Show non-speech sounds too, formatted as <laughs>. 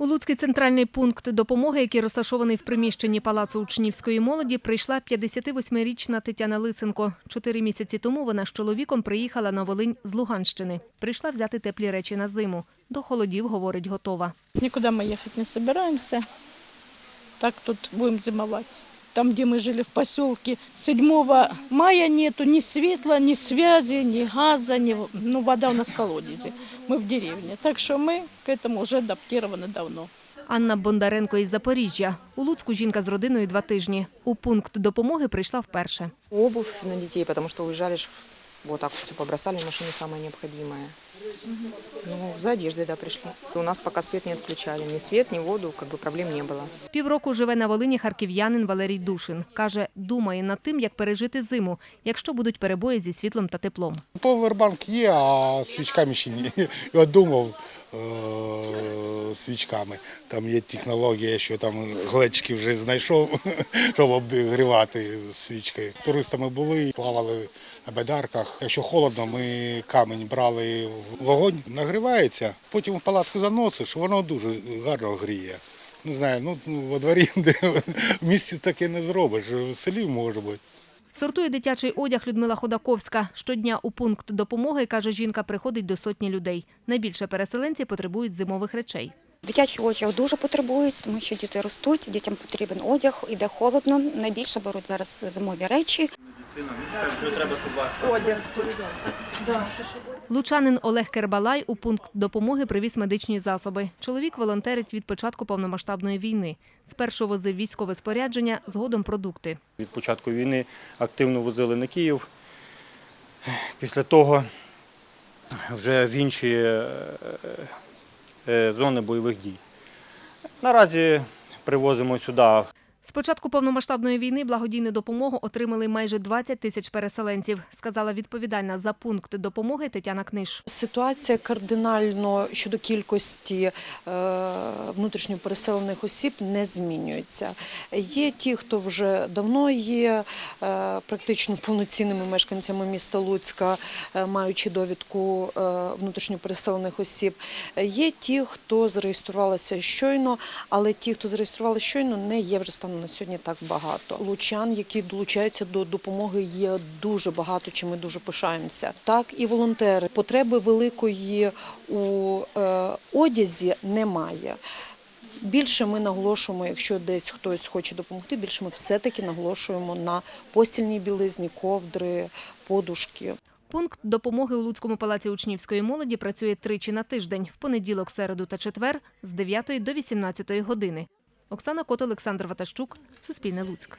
У Луцький центральний пункт допомоги, який розташований в приміщенні Палацу учнівської молоді, прийшла 58-річна Тетяна Лисенко. Чотири місяці тому вона з чоловіком приїхала на Волинь з Луганщини. Прийшла взяти теплі речі на зиму. До холодів, говорить, готова. Нікуди ми їхати не збираємося. Так тут будемо зимовать Там, где мы жили в поселке, 7 мая нету ни светла, ни связи, ни газа, ни... ну, вода у нас в колодезе. Мы в деревне. Так что мы к этому уже адаптированы давно. Анна Бондаренко із Запоріжжя. У Луцьку жінка з родиною два тижні. У пункт допомоги прийшла вперше. Обувь на детей, потому что уезжали, ж, вот так все побросали в машину самое необходимое. Ну, за одеждой, да, пришли. У нас пока свет не отключали. Ни свет, ни воду, как бы проблем не было. Півроку живе на Волині харків'янин Валерій Душин. Каже, думає над тим, як пережити зиму, якщо будуть перебої зі світлом та теплом. Повербанк є, а свічками ще ні. Я думав е- свічками. Там є технологія, що там глечки вже знайшов, <laughs> щоб обігрівати свічкою. Туристами були, плавали на бедарках. Якщо холодно, ми камінь брали в вогонь, нагрівається, потім в палатку заносиш, воно дуже гарно гріє. Не знаю, ну во дворі, <laughs> де в місті таке не зробиш, в селі може бути. Сортує дитячий одяг Людмила Ходаковська. Щодня у пункт допомоги, каже жінка, приходить до сотні людей. Найбільше переселенці потребують зимових речей. Дитячий одяг дуже потребують, тому що діти ростуть, дітям потрібен одяг, іде холодно. Найбільше беруть зараз зимові речі. Лучанин Олег Кербалай у пункт допомоги привіз медичні засоби. Чоловік волонтерить від початку повномасштабної війни. Спершу возив військове спорядження, згодом продукти. Від початку війни активно возили на Київ. Після того вже в інші е, зони бойових дій. Наразі привозимо сюди З початку повномасштабної війни благодійну допомогу отримали майже 20 тисяч переселенців, сказала відповідальна за пункт допомоги Тетяна Книж. Ситуація кардинально щодо кількості е, внутрішньо переселених осіб не змінюється. Є ті, хто вже давно є е, практично повноцінними мешканцями міста Луцька, е, маючи довідку внутрішньо переселених осіб. Є ті, хто зареєструвалися щойно, але ті, хто зареєструвалися щойно, не є вже станом на сьогодні так багато. Лучан, які долучаються до допомоги, є дуже багато, чим ми дуже пишаємося. Так і волонтери. Потреби великої у е, одязі немає. Більше ми наголошуємо, якщо десь хтось хоче допомогти, більше ми все-таки наголошуємо на постільній білизні, ковдри, подушки. Пункт допомоги у Луцькому палаці учнівської молоді працює тричі на тиждень – в понеділок, середу та четвер з 9 до 18 години. Оксана Кот, Олександр Ватащук, Суспільне Луцьк.